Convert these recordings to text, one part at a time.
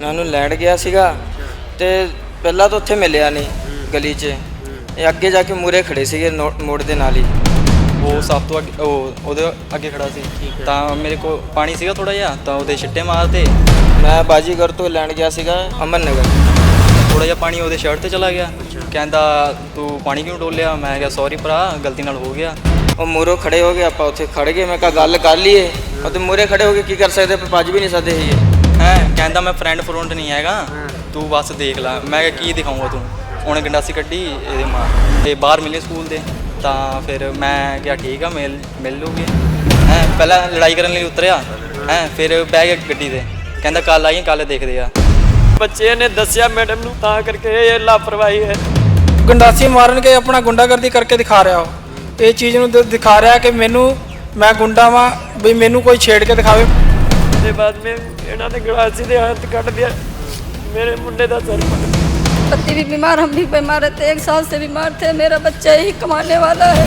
ਮੈਂ ਉਹਨੂੰ ਲੈਣ ਗਿਆ ਸੀਗਾ ਤੇ ਪਹਿਲਾਂ ਤਾਂ ਉੱਥੇ ਮਿਲਿਆ ਨਹੀਂ ਗਲੀ 'ਚ। ਇਹ ਅੱਗੇ ਜਾ ਕੇ ਮੂਰੇ ਖੜੇ ਸੀਗੇ ਨੋ- ਮੋੜ ਦੇ ਨਾਲ ਹੀ। ਉਹ ਸਭ ਤੋਂ ਅੱਗੇ ਉਹ ਉਹਦੇ ਅੱਗੇ ਖੜਾ ਸੀ। ਤਾਂ ਮੇਰੇ ਕੋਲ ਪਾਣੀ ਸੀਗਾ ਥੋੜਾ ਜਿਹਾ ਤਾਂ ਉਹਦੇ ਛਿੱਟੇ ਮਾਰਤੇ। ਮੈਂ ਬਾਜੀਗਰ ਤੋਂ ਲੈਣ ਗਿਆ ਸੀਗਾ ਅਮਨ ਨਗਰ ਥੋੜਾ ਜਿਹਾ ਪਾਣੀ ਉਹਦੇ ਸ਼ਰਟ ਤੇ ਚਲਾ ਗਿਆ। ਕਹਿੰਦਾ ਤੂੰ ਪਾਣੀ ਕਿਉਂ ਡੋਲਿਆ? ਮੈਂ ਕਿਹਾ ਸੌਰੀ ਭਰਾ ਗਲਤੀ ਨਾਲ ਹੋ ਗਿਆ। ਉਹ ਮੂਰੋਂ ਖੜੇ ਹੋ ਗਏ ਆਪਾਂ ਉੱਥੇ ਖੜ ਗਏ। ਮੈਂ ਕਿਹਾ ਗੱਲ ਕਰ ਲਈਏ। ਉਹ ਤੇ ਮੂਰੇ ਖੜੇ ਹੋ ਕੇ ਕੀ ਕਰ ਸਕਦੇ? ਆਪਾਂ ਭੱਜ ਵੀ ਨਹੀਂ ਸਕਦੇ ਸੀ ਹੈ ਕਹਿੰਦਾ ਮੈਂ ਫਰੈਂਡ ਫਰੁੰਡ ਨਹੀਂ ਹੈਗਾ। ਤੂੰ ਬਸ ਦੇਖ ਲੈ ਮੈਂ ਕਿਹਾ ਕੀ ਦਿਖਾਉਂਗਾ ਤੂੰ? ਉਹਨੇ ਗੰਡਾਸੀ ਕੱਢੀ ਇਹਦੇ ਮਾਰ ਤੇ ਬਾਹਰ ਮਿਲੇ ਸਕੂਲ ਦੇ ਤਾਂ ਫਿਰ ਮੈਂ ਕਿਹਾ ਠੀਕ ਆ ਮਿਲ ਮਿਲ ਲੂਗੇ। ਹੈ ਪਹਿਲਾਂ ਲੜਾਈ ਕਰਨ ਲਈ ਉਤਰਿਆ। ਹੈ ਫਿਰ ਬਹਿ ਗਿਆ ਗੱਡੀ ਤੇ। ਕਹਿੰਦਾ ਕੱਲ ਆਈਏ ਕੱਲ ਦੇਖਦੇ ਆ। ਬੱਚੇ ਨੇ ਦੱਸਿਆ ਮੈਡਮ ਨੂੰ ਤਾਂ ਕਰਕੇ ਇਹ ਲਾਪਰਵਾਹੀ ਹੈ। ਗੰਡਾਸੀ ਮਾਰਨ ਕੇ ਆਪਣਾ ਗੁੰਡਾਗਰਦੀ ਕਰਕੇ ਦਿਖਾ ਰਿਹਾ ਉਹ। ਇਹ ਚੀਜ਼ ਨੂੰ ਦਿਖਾ ਰਿਹਾ ਕਿ ਮੈਨੂੰ ਮੈਂ ਗੁੰਡਾ ਵਾਂ ਵੀ ਮੈਨੂੰ ਕੋਈ ਛੇੜ ਕੇ ਦਿਖਾਵੇ। ਤੇ ਬਾਅਦ ਮੈਂ ਇਹਨਾਂ ਨੇ ਗਲਾਸੀ ਦੇ ਹੱਥ ਕੱਢ ਦਿਆ ਮੇਰੇ ਮੁੰਡੇ ਦਾ ਸਰ ਪਟ पति भी बीमार हम भी बीमार रहते एक साल से बीमार थे मेरा बच्चा ही कमाने वाला है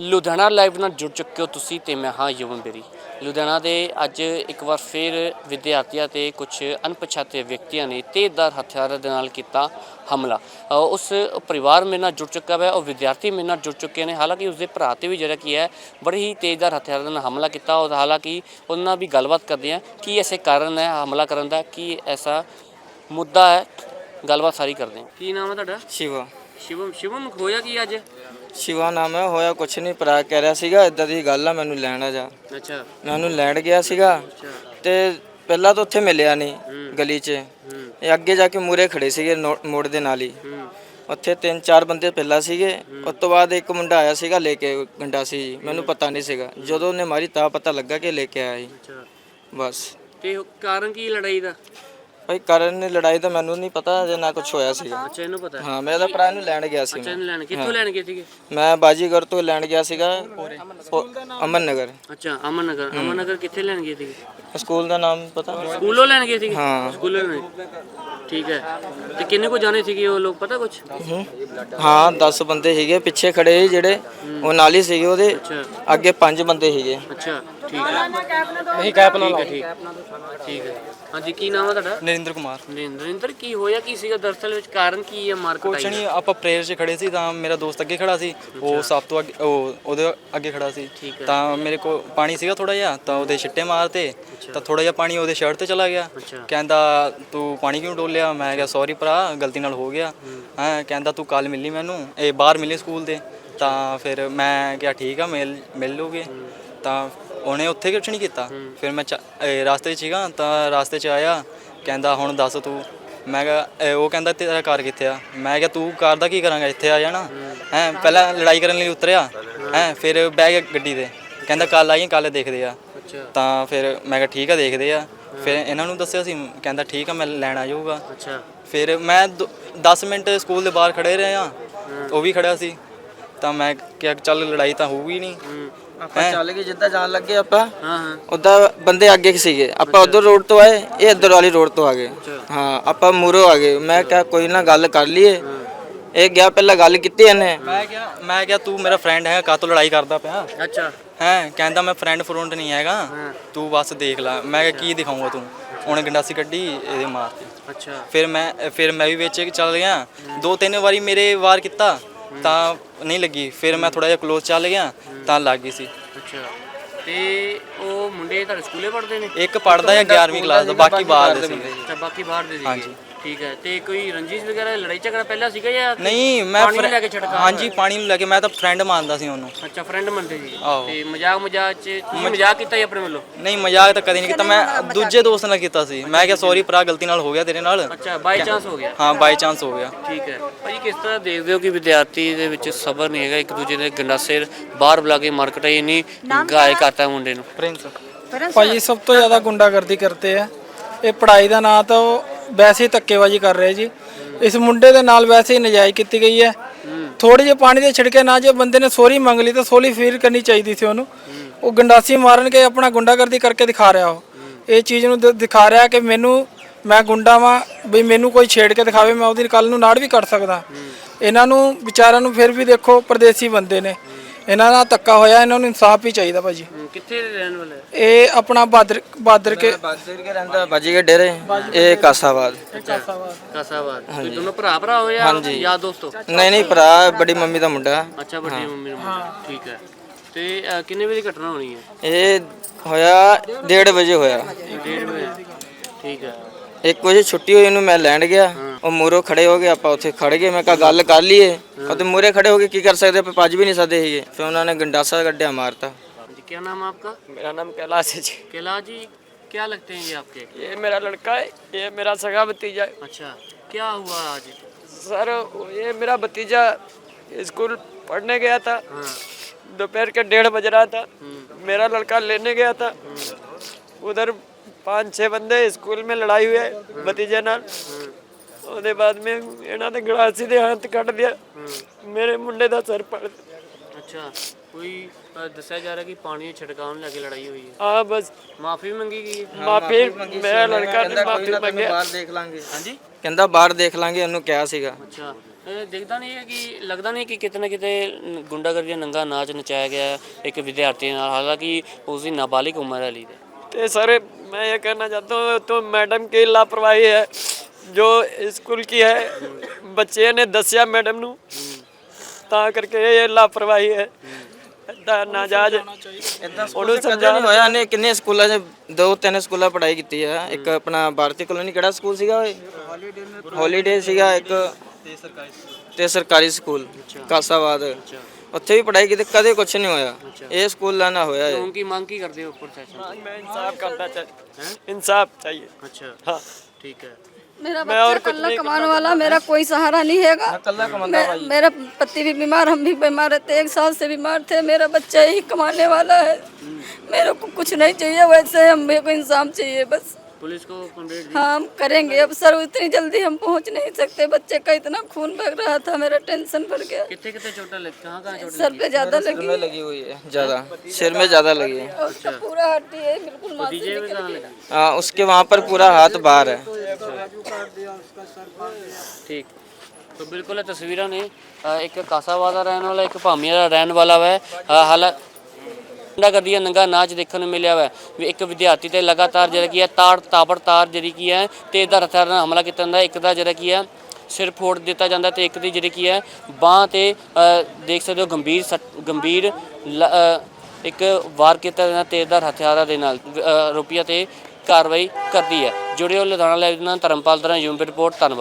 ਲੁਧਿਆਣਾ ਲਾਈਵ ਨਾਲ ਜੁੜ ਚੁੱਕੇ ਹੋ ਤੁਸੀਂ ਤੇ ਮੈਂ ਹਾਂ ਯੁਵਨ ਬੇਰੀ ਲੁਧਿਆਣਾ ਦੇ ਅੱਜ ਇੱਕ ਵਾਰ ਫਿਰ ਵਿਦਿਆਰਥੀਆਂ ਤੇ ਕੁਝ ਅਣਪਛਾਤੇ ਵਿਅਕਤੀਆਂ ਨੇ ਤੇਜ਼ਦਾਰ ਹਥਿਆਰਾਂ ਦੇ ਨਾਲ ਕੀਤਾ ਹਮਲਾ। ਉਸ ਪਰਿਵਾਰ ਮੇਰੇ ਨਾਲ ਜੁੜ ਚੁੱਕਾ ਹੈ ਉਹ ਵਿਦਿਆਰਥੀ ਮੇਰੇ ਨਾਲ ਜੁੜ ਚੁੱਕੇ ਨੇ। ਹਾਲਾਂਕਿ ਉਸਦੇ ਭਰਾ ਤੇ ਵੀ ਜਿਹੜਾ ਕੀ ਹੈ ਬੜੇ ਹੀ ਤੇਜ਼ਦਾਰ ਹਥਿਆਰਾਂ ਦੇ ਨਾਲ ਹਮਲਾ ਕੀਤਾ। ਉਹ ਹਾਲਾਂਕਿ ਉਹਨਾਂ ਨਾਲ ਵੀ ਗੱਲਬਾਤ ਕਰਦੇ ਆ ਕੀ ਐਸੇ ਕਾਰਨ ਹੈ ਹਮਲਾ ਕਰਨ ਦਾ ਕੀ ਐਸਾ ਮੁੱਦਾ ਹੈ ਗੱਲਬਾਤ ਸਾਰੀ ਕਰਦੇ ਆ। ਕੀ ਨਾਮ ਹੈ ਤੁਹਾਡਾ? ਸ਼ਿਵਾ। ਸ਼ਿਵਮ ਸ਼ਿਵਮ ਹੋਇਆ ਕੀ ਅੱਜ? ਸ਼ਿਵਾ ਨਾਮ ਹੈ ਹੋਇਆ ਕੁਛ ਨਹੀਂ ਭਰਾ ਕਹਿ ਰਿਹਾ ਸੀਗਾ ਇਦਾਂ ਦੀ ਗੱਲ ਆ ਮੈਨੂੰ ਲੈਣ ਆ ਜਾ। ਅੱਛਾ। ਮੈਂ ਉਹਨੂੰ ਲੈਣ ਗਿਆ ਸੀਗਾ ਤੇ ਪਹਿਲਾਂ ਤਾਂ ਉੱਥੇ ਮਿਲਿਆ ਨਹੀਂ ਗਲੀ 'ਚ। ਇਹ ਅੱਗੇ ਜਾ ਕੇ ਮੂਰੇ ਖੜੇ ਸੀਗੇ ਨੋ- ਮੋੜ ਦੇ ਨਾਲ ਹੀ। ਉੱਥੇ ਤਿੰਨ ਚਾਰ ਬੰਦੇ ਪਹਿਲਾਂ ਸੀਗੇ ਉਸ ਤੋਂ ਬਾਅਦ ਇੱਕ ਮੁੰਡਾ ਆਇਆ ਸੀਗਾ ਲੈ ਕੇ ਗੰਡਾਸੀ ਜੀ ਮੈਨੂੰ ਪਤਾ ਨਹੀਂ ਸੀਗਾ। ਜਦੋਂ ਉਹਨੇ ਮਾਰੀ ਤਾਂ ਪਤਾ ਲੱਗਾ ਕਿ ਲੈ ਕੇ ਆਇਆ ਜੀ। ਅੱਛਾ। ਬਸ। ਤੇ ਉਹ ਕਾਰਨ ਕੀ ਲੜਾਈ ਦਾ? ਭਾਈ ਕਰਨ ਨੇ ਲੜਾਈ ਤਾਂ ਮੈਨੂੰ ਨਹੀਂ ਪਤਾ ਜੇ ਨਾ ਕੁਝ ਹੋਇਆ ਸੀਗਾ। ਅੱਛਾ ਇਹਨੂੰ ਪਤਾ। ਹੈ। ਹਾਂ ਮੈਂ ਤਾਂ ਭਰਾ ਨੂੰ ਲੈਣ ਗਿਆ ਸੀ ਅੱਛਾ ਮੈਂ। ਇਹਨੂੰ ਲੈਣ ਕਿੱਥੋਂ ਲੈਣ ਗਏ ਸੀਗੇ? ਮੈਂ ਬਾਜੀਗਰ ਤੋਂ ਲੈਣ ਗਿਆ ਸੀਗਾ। ਉਹ ਅਮਨ ਨਗਰ ਅੱਛਾ ਅਮਨ ਨਗਰ ਅਮਨ ਨਗਰ ਕਿੱਥੇ ਲੈਣ ਗਏ ਸੀਗੇ? ਸਕੂਲ ਦਾ ਨਾਮ ਪਤਾ? ਸਕੂਲੋਂ ਲੈਣ ਗਏ ਸੀਗੇ? ਹਾਂ। ਸਕੂਲੋਂ ਲੈਣ ਠੀਕ ਹੈ। ਤੇ ਕਿੰਨੇ ਕੋ ਜਾਣੇ ਸੀਗੇ ਉਹ ਲੋਕ ਪਤਾ ਕੁਝ ਹੂੰ। ਹਾਂ 10 ਬੰਦੇ ਸੀਗੇ। ਪਿੱਛੇ ਖੜੇ ਸੀ ਜਿਹੜੇ ਉਹ ਨਾਲ ਹੀ ਸੀਗੇ ਉਹਦੇ। ਅੱਛਾ। ਅੱਗੇ ਪੰਜ ਬੰਦੇ ਸੀਗੇ। ਅੱਛਾ। ਠੀਕ ਹੈ। ਨਹੀਂ ਕੈਪ ਨਾਲ ਠੀਕ ਠੀਕ ਹੈ। ਹਾਂਜੀ ਕੀ ਨਾਮ ਹੈ ਤੁਹਾਡਾ? ਨਰਿੰਦਰ ਕੁਮਾਰ। ਨਰਿੰਦਰ ਕੀ ਹੋਇਆ? ਕੀ ਸੀਗਾ? ਦਰਸਲ ਵਿੱਚ ਕਾਰਨ ਕੀ ਹੈ ਮਾਰ ਕੁਛ ਨਹੀਂ ਆਪਾਂ ਪ੍ਰੇਅਰ 'ਚ ਖੜੇ ਸੀ ਤਾਂ ਮੇਰਾ ਦੋਸਤ ਅੱਗੇ ਖੜਾ ਸੀ। ਉਹ ਸਭ ਤੋਂ ਅੱਗੇ ਉਹ ਉਹਦੇ ਅੱਗੇ ਖੜਾ ਸੀ। ਤਾਂ ਮੇਰੇ ਕੋਲ ਪਾਣੀ ਸੀਗਾ ਥੋੜਾ ਜਿਹਾ ਤਾਂ ਉਹਦੇ ਛਿੱਟੇ ਮਾਰਤੇ। ਤਾਂ ਥੋੜਾ ਜਿਹਾ ਪਾਣੀ ਉਹਦੇ ਸ਼ਰਟ ਤੇ ਚਲਾ ਗਿਆ। ਕਹਿੰਦਾ ਤੂੰ ਪਾਣੀ ਕਿਉਂ ਡੋਲਿਆ? ਮੈਂ ਕਿਹਾ ਸੌਰੀ ਭਰਾ ਗਲਤੀ ਨਾਲ ਹੋ ਗਿਆ। ਹਾਂ। ਕਹਿੰਦਾ ਤੂੰ ਕੱਲ ਮਿਲੀ ਮੈਨੂੰ? ਇਹ ਬਾਹਰ ਮਿਲੇ ਸਕੂਲ ਦੇ। ਤਾਂ ਫਿਰ ਮੈਂ ਕਿਹਾ ਠੀਕ ਆ ਮਿਲ ਮਿਲ ਲੂਗੇ। ਤਾਂ ਉਹਨੇ ਉੱਥੇ ਕੁਛ ਨਹੀਂ ਕੀਤਾ। ਫਿਰ ਮੈਂ ਚ- ਇਹ ਰਾਸਤੇ 'ਚ ਸੀਗਾ ਤਾਂ ਰਾਸਤੇ 'ਚ ਆਇਆ ਕਹਿੰਦਾ ਹੁਣ ਦੱਸ ਤੂੰ। ਮੈਂ ਕਿਹਾ ਇਹ ਉਹ ਕਹਿੰਦਾ ਤੇਰਾ ਘਰ ਕਿੱਥੇ ਆ? ਮੈਂ ਕਿਹਾ ਤੂੰ ਕਾਰ ਦਾ ਕੀ ਕਰਾਂਗਾ? ਇੱਥੇ ਆ ਜਾਣਾ। ਹੈ। ਪਹਿਲਾਂ ਲੜਾਈ ਕਰਨ ਲਈ ਉਤਰਿਆ। ਹੈ ਫਿਰ ਬਹਿ ਗਿਆ ਗੱਡੀ ਤੇ। ਕਹਿੰਦਾ ਕੱਲ ਆਈਏ ਕੱਲ ਦੇਖਦੇ ਆ। ਅੱਛਾ। ਤਾਂ ਫਿਰ ਮੈਂ ਕਿਹਾ ਠੀਕ ਆ ਦੇਖਦੇ ਆ। ਫਿਰ ਇਹਨਾਂ ਨੂੰ ਦੱਸਿਆ ਸੀ ਕਹਿੰਦਾ ਠੀਕ ਆ ਮੈਂ ਲੈਣ ਆ ਜਾਊਗਾ। ਅੱਛਾ। ਫਿਰ ਮੈਂ 10 ਮਿੰਟ ਸਕੂਲ ਦੇ ਬਾਹਰ ਖੜੇ ਰਹੇ ਆ। ਉਹ ਵੀ ਖੜਾ ਸੀ। ਤਾਂ ਮੈਂ ਕਿਹਾ ਚੱਲ ਲੜਾਈ ਤਾਂ ਹੋਊਗੀ ਨਹੀਂ ਆਪਾਂ ਚੱਲ ਗਏ ਜਿੱਦਾਂ ਜਾਣ ਲੱਗੇ ਆਪਾਂ। ਹਾਂ ਹਾਂ। ਉਦਾਂ ਬੰਦੇ ਅੱਗੇ ਸੀਗੇ? ਆਪਾਂ ਉਧਰ ਰੋਡ ਤੋਂ ਆਏ ਇਹ ਇੱਧਰ ਵਾਲੀ ਰੋਡ ਤੋਂ ਆ ਗਏ। ਹਾਂ ਆਪਾਂ ਮੂਰੋਂ ਆ ਗਏ। ਮੈਂ ਕਿਹਾ ਕੋਈ ਨਾ ਗੱਲ ਕਰ ਲਈਏ। ਇਹ ਗਿਆ ਪਹਿਲਾਂ ਗੱਲ ਕੀਤੀ ਇਹਨੇ। ਮੈਂ ਕਿਹਾ ਮੈਂ ਕਿਹਾ ਤੂੰ ਮੇਰਾ ਫਰੈਂਡ ਹੈ ਕਾਤੋਂ ਲੜਾਈ ਕਰਦਾ ਪਿਆ? ਅੱਛਾ। ਹੈ ਕਹਿੰਦਾ ਮੈਂ ਫਰੈਂਡ ਫਰੁੰਡ ਨਹੀਂ ਹੈਗਾ। ਤੂੰ ਬਸ ਦੇਖ ਲੈ। ਮੈਂ ਕਿਹਾ ਕੀ ਦਿਖਾਉਂਗਾ ਤੂੰ? ਉਹਨੇ ਗੰਡਾਸੀ ਕੱਢੀ ਇਹਦੇ ਮਾਰਤੀ। ਅੱਛਾ। ਫਿਰ ਮੈਂ ਫਿਰ ਮੈਂ ਵੀ ਵਿੱਚ ਚੱਲ ਗਿਆ। ਦੋ ਤਿੰਨ ਵਾਰੀ ਮੇਰੇ ਵਾਰ ਕੀਤਾ। ਤਾਂ ਨਹੀਂ ਲੱਗੀ। ਫਿਰ ਮੈਂ ਥੋੜਾ ਜਿਹਾ ক্লোਜ਼ ਚੱਲ ਗਿਆ ਤਾਂ ਲੱਗ ਗਈ ਸੀ। ਅੱਛਾ। ਤੇ ਉਹ ਮੁੰਡੇ ਤੁਹਾਡੇ ਸਕੂਲੇ ਪੜ੍ਹਦੇ ਨੇ? ਇੱਕ ਪੜਦਾ ਹੈ 11ਵੀਂ ਕਲਾਸ ਦਾ ਬਾਕੀ ਬਾਹਰ ਦੇ ਸੀ। ਅੱਛਾ ਬਾਕੀ ਬਾਹਰ ਦੇ ਸੀਗੇ। ਹਾਂਜੀ। ਠੀਕ ਹੈ। ਤੇ ਕੋਈ ਰੰਜਿਸ਼ ਵਗੈਰਾ ਲੜਾਈ ਝਗੜਾ ਪਹਿਲਾਂ ਸੀਗਾ ਜਾਂ ਨਹੀਂ ਮੈਂ ਪਾਣੀ ਨੂੰ ਲੈ ਕੇ ਛਿੜਕਾਅ ਹਾਂਜੀ ਪਾਣੀ ਨੂੰ ਲੈ ਕੇ ਮੈਂ ਤਾਂ ਫਰੈਂਡ ਮੰਨਦਾ ਸੀ ਉਹਨੂੰ। ਅੱਛਾ ਫਰੈਂਡ ਮੰਨਦੇ ਸੀ। ਆਹੋ। ਤੇ ਮਜ਼ਾਕ ਮਜ਼ਾਕ ਚ ਤੁਸੀਂ ਮਜ਼ਾਕ ਕੀਤਾ ਹੀ ਆਪਣੇ ਵੱਲੋਂ? ਨਹੀਂ ਮਜ਼ਾਕ ਤਾਂ ਕਦੇ ਨਹੀਂ ਕੀਤਾ। ਮੈਂ ਦੂਜੇ ਦੋਸਤ ਨਾਲ ਕੀਤਾ ਸੀ। ਮੈਂ ਕਿਹਾ ਸੌਰੀ ਭਰਾ ਗਲਤੀ ਨਾਲ ਹੋ ਗਿਆ ਤੇਰੇ ਨਾਲ। ਅੱਛਾ ਬਾਈ ਚਾਂਸ ਹੋ ਗਿਆ? ਹਾਂ ਬਾਈ ਚਾਂਸ ਹੋ ਗਿਆ। ਠੀਕ ਹੈ। ਭਾਈ ਕਿਸ ਤਰ੍ਹਾਂ ਦੇਖਦੇ ਹੋ ਕਿ ਵਿਦਿਆਰਥੀ ਦੇ ਵਿੱਚ ਸਬਰ ਨਹੀਂ ਹੈਗਾ? ਇੱਕ ਦੂਜੇ ਦੇ ਗੰਡਾਸੇ ਬਾਹਰ ਬੁਲਾ ਕੇ ਮਾਰ ਕਟਾਈ ਨਹੀਂ ਗਾਇ ਕਰਤਾ ਮੁੰਡੇ ਨੂੰ? ਪ੍ਰਿੰਸ ਭਾਜੀ ਸਭ ਤੋਂ ਜ਼ਿਆਦਾ ਗੁੰਡਾਗਰਦੀ ਕਰਦੇ ਆ। ਇਹ ਪੜ੍ਹਾਈ ਦਾ ਨਾਂ ਤਾਂ ਉਹ ਵੈਸੇ ਹੀ ਧੱਕੇਬਾਜ਼ੀ ਕਰ ਰਹੇ ਜੀ। ਇਸ ਮੁੰਡੇ ਦੇ ਨਾਲ ਵੈਸੇ ਹੀ ਨਜਾਇਜ਼ ਕੀਤੀ ਗਈ ਹੈ। ਥੋੜੇ ਜਿਹੇ ਪਾਣੀ ਦੇ ਛਿੜਕੇ ਨਾ ਜੇ ਬੰਦੇ ਨੇ ਸੋਰੀ ਮੰਗ ਲਈ ਤਾਂ ਸੋਲੀ ਫੀਲ ਕਰਨੀ ਚਾਹੀਦੀ ਸੀ ਉਹਨੂੰ। ਉਹ ਗੰਡਾਸੀ ਮਾਰਨ ਕੇ ਆਪਣਾ ਗੁੰਡਾਗਰਦੀ ਕਰਕੇ ਦਿਖਾ ਰਿਹਾ ਉਹ। ਇਹ ਚੀਜ਼ ਨੂੰ ਦ- ਦਿਖਾ ਰਿਹਾ ਕਿ ਮੈਨੂੰ, ਮੈਂ ਗੁੰਡਾ ਵਾਂ, ਵੀ ਮੈਨੂੰ ਕੋਈ ਛੇੜ ਕੇ ਦਿਖਾਵੇ, ਮੈਂ ਉਹਦੀ ਕੱਲ ਨੂੰ ਨਾੜ ਵੀ ਕੱਟ ਸਕਦਾ। ਇਹਨਾਂ ਨੂੰ, ਵਿਚਾਰਿਆਂ ਨੂੰ ਫਿਰ ਵੀ ਦੇਖੋ, ਪਰਦੇਸੀ ਬੰਦੇ ਨੇ। ਇਹਨਾਂ ਨਾਲ ਧੱਕਾ ਹੋਇਆ ਇਹਨਾਂ ਨੂੰ ਇਨਸਾਫ ਹੀ ਚਾਹੀਦਾ ਭਾਜੀ। ਕਿੱਥੇ ਦੇ ਰਹਿਣ ਵਾਲੇ? ਇਹ ਆਪਣਾ ਬਾਦਰ ਬਾਦਰ ਕੇ ਬਾਦਰ ਕੇ ਰਹਿੰਦਾ ਬਾਜੀਗਰ ਡੇਰੇ ਇਹ ਕਾਸਾਬਾਦ। ਕਾਸਾਬਾਦ। ਤੁਸੀਂ ਦੋਨੋਂ ਭਰਾ ਭਰਾ ਹੋ ਜਾਂ ਹਾਂਜੀ। ਯਾਰ ਦੋਸਤੋ ਨਹੀਂ ਨਹੀਂ ਭਰਾ ਬੜੀ ਮੰਮੀ ਦਾ ਮੁੰਡਾ। ਅੱਛਾ ਵੱਡੀ ਮੰਮੀ ਨੂੰ ਮੁੰਡਾ। ਠੀਕ ਹੈ। ਤੇ ਅ, ਕਿੰਨੇ ਵਜੇ ਘਟਨਾ ਹੋਣੀ ਹੈ? ਇਹ ਹੋਇਆ 1:30 ਵਜੇ ਹੋਇਆ। ਡੇਢ ਵਜੇ। ਠੀਕ ਹੈ। 1 ਵਜੇ ਛੁੱਟੀ ਹੋਈ ਉਹਨੂੰ ਮੈਂ ਲੈਣ ਗਿਆ। ਉਹ ਮੂਰੋ ਖੜੇ ਹੋ ਗਏ ਆਪਾਂ ਉੱਥੇ ਖੜ ਗਏ ਮੈਂ ਕਿਹਾ ਗੱਲ ਕਰ ਲਈਏ ਉਹ ਤੇ ਮੂਰੇ ਖੜੇ ਹੋ ਕੇ ਕੀ ਕਰ ਸਕਦੇ ਆਪਾਂ ਭੱਜ ਵੀ ਨਹੀਂ ਸਕਦੇ ਸੀਗੇ ਫਿਰ ਉਹਨਾਂ ਨੇ ਗੰਡਾਸਾ ਕੱਢਿਆ ਮਾਰਤਾ जी क्या नाम है आपका मेरा नाम कैलाश है जी कैलाश जी क्या लगते हैं ये आपके ये मेरा लड़का है ये मेरा सगा भतीजा है अच्छा क्या हुआ आज सर ये मेरा भतीजा स्कूल पढ़ने गया था हाँ दोपहर के डेढ़ बज रहा था मेरा लड़का लेने गया था उधर पांच छह बंदे स्कूल में लड़ाई हुई है भतीजे नाल ਉਹਦੇ ਬਾਅਦ ਮੈਂ ਇਹਨਾਂ ਦੇ ਗਲਾਸੀ ਦੇ ਹੱਥ ਕੱਢ ਦਿਆ ਮੇਰੇ ਮੁੰਡੇ ਦਾ ਸਿਰ ਪੜ अच्छा कोई अ, ਦੱਸਿਆ ਜਾ ਰਿਹਾ ਕਿ ਪਾਣੀ ਛਿੜਕਾਉਣ ਲੱਗੇ ਲੜਾਈ ਹੋਈ ਹੈ ਆ ਬਸ ਮਾਫੀ ਮੰਗੀ ਗਈ ਹੈ ਮਾਫੀ ਮੇਰਾ ਲੜਕਾ ਨੇ ਮਾਫੀ ਮੰਗਿਆ ਬਾਹਰ ਦੇਖ ਲਾਂਗੇ ਹਾਂਜੀ ਕਹਿੰਦਾ ਬਾਹਰ ਦੇਖ ਲਾਂਗੇ ਉਹਨੂੰ ਕਿਹਾ ਸੀਗਾ ਅੱਛਾ ਇਹ ਦੇਖਦਾ ਨਹੀਂ ਹੈ ਕਿ ਲੱਗਦਾ ਨਹੀਂ ਕਿ ਕਿਤੇ ਨਾ ਕਿਤੇ ਗੁੰਡਾਗਰਦੀ ਦਾ ਨੰਗਾ ਨਾਚ ਨਚਾਇਆ ਗਿਆ ਹੈ ਇੱਕ ਵਿਦਿਆਰਥੀ ਨਾਲ ਹਾਲਾਂਕਿ ਉਸ ਦੀ ਨਾਬਾਲਿਗ ਉਮਰ ਹੈ ਅਲੀ ਦੇ तो सर मैं ये कहना चाहता हूँ तो मैडम की लापरवाही है ਜੋ ਸਕੂਲ ਕੀ ਹੈ ਬੱਚੇ ਨੇ ਦੱਸਿਆ ਮੈਡਮ ਨੂੰ ਤਾਂ ਕਰਕੇ ਇਹ ਲਾਪਰਵਾਹੀ ਹੈ। ਦਾ ਨਾਜਾਇਜ਼ ਉਹਨੂੰ ਸਮਝਾਉਣ ਹੋਇਆ ਨੇ ਕਿੰਨੇ ਸਕੂਲਾਂ 'ਚ ਦੋ ਤਿੰਨ ਸਕੂਲਾਂ ਪੜਾਈ ਕੀਤੀ ਆ। ਇੱਕ ਆਪਣਾ ਭਾਰਤੀ ਕਲੋਨੀ ਕਿਹੜਾ ਸਕੂਲ ਸੀਗਾ ਉਹ ਹੌਲੀਡੇ ਸੀਗਾ ਇੱਕ। ਤੇ ਸਰਕਾਰੀ ਸਕੂਲ ਤੇ ਕਾਸਾਬਾਦ। ਉੱਥੇ ਵੀ ਪੜ੍ਹਾਈ ਕੀਤੀ ਕਦੇ ਕੁਝ ਨਹੀਂ ਹੋਇਆ। ਇਹ ਸਕੂਲਾਂ ਨਾਲ ਹੋਇਆ ਕਿਉਂਕਿ ਮੰਗ ਕੀ ਕਰਦੇ ਹੋ ਪ੍ਰਸ਼ਾਸਨ ਮੈਂ ਇਨਸਾਫ ਕਰਦਾ ਚਾਹੀਏ ਇਨਸਾਫ ਚਾਹੀਏ। ਅੱਛਾ। ਹਾਂ। ਠੀਕ ਹੈ। मेरा मैं और कल्ला कमाने वाला मेरा कोई सहारा नहीं हैगा। मैं, मेरा पति भी बीमार हम भी बीमार रहते एक साल से बीमार थे मेरा बच्चा ही कमाने वाला है। मेरे को कुछ नहीं चाहिए वैसे हम भी को इंसान चाहिए बस। पुलिस को कंप्लेंट दी हाँ हम करेंगे अब सर इतनी जल्दी हम पहुंच नहीं सकते बच्चे का इतना खून बह रहा था मेरा टेंशन बढ़ गया कितने कितने चोटें लगी कहाँ कहाँ चोटें सर पे ज्यादा सिर लगी में लगी हुई है ज्यादा सिर में ज्यादा लगी है और उसका पूरा हड्डी है बिल्कुल मांसी डीजे में निकल कहाँ गई लगी हाँ उसके वहाँ पर पूरा हाथ बाहर है ਠੀਕ ਤੋ ਬਿਲਕੁਲ ਇਹ ਤਸਵੀਰਾਂ ਨੇ ਅ, ਇੱਕ ਕਾਸਾਵਾ ਦਾ ਰਹਿਣ ਵਾਲਾ ਇੱਕ ਭਾਮੀਆਂ ਦਾ ਰਹਿਣ ਵਾਲਾ ਵਾ ਹਾਲਾ ਗੁੰਡਾਗਰਦੀ ਦਾ ਨੰਗਾ ਨਾਚ ਦੇਖਣ ਨੂੰ ਮਿਲਿਆ ਵਾ। ਵੀ ਇੱਕ ਵਿਦਿਆਰਥੀ ਤੇ ਲਗਾਤਾਰ ਜਿਹੜਾ ਕੀ ਹੈ ਤਾੜ ਤਾਬੜ ਤਾਰ ਜਿਹੜੀ ਕੀ ਹੈ ਤੇਜ਼ਦਾਰ ਹਥਿਆਰ ਨਾਲ ਹਮਲਾ ਕੀਤਾ ਜਾਂਦਾ। ਇੱਕ ਦਾ ਜਿਹੜਾ ਕੀ ਹੈ ਸਿਰ ਫੋੜ ਦਿੱਤਾ ਜਾਂਦਾ ਤੇ ਇੱਕ ਦੀ ਜਿਹੜੀ ਕੀ ਹੈ ਬਾਹ ਤੇ ਦੇਖ ਸਕਦੇ ਹੋ ਗੰਭੀਰ ਸੱਟ- ਗੰਭੀਰ ਲ- ਇੱਕ ਵਾਰ ਕੀਤਾ ਜਾਂਦਾ ਤੇਜ਼ਦਾਰ ਹਥਿਆਰਾਂ ਦੇ ਨਾਲ ਅ, ਆਰੋਪੀਆਂ ਤੇ ਕਾਰਵਾਈ ਕਰਦੀ ਹੈ। ਜੁੜਿਓ ਲੁਧਿਆਣਾ ਲਾਈਵ ਨਾਲ ਧਰਮਪਾਲ ਦਰਾਂ ਯੂਮ ਰਿਪੋਰਟ ਧੰਨਵਾਦ।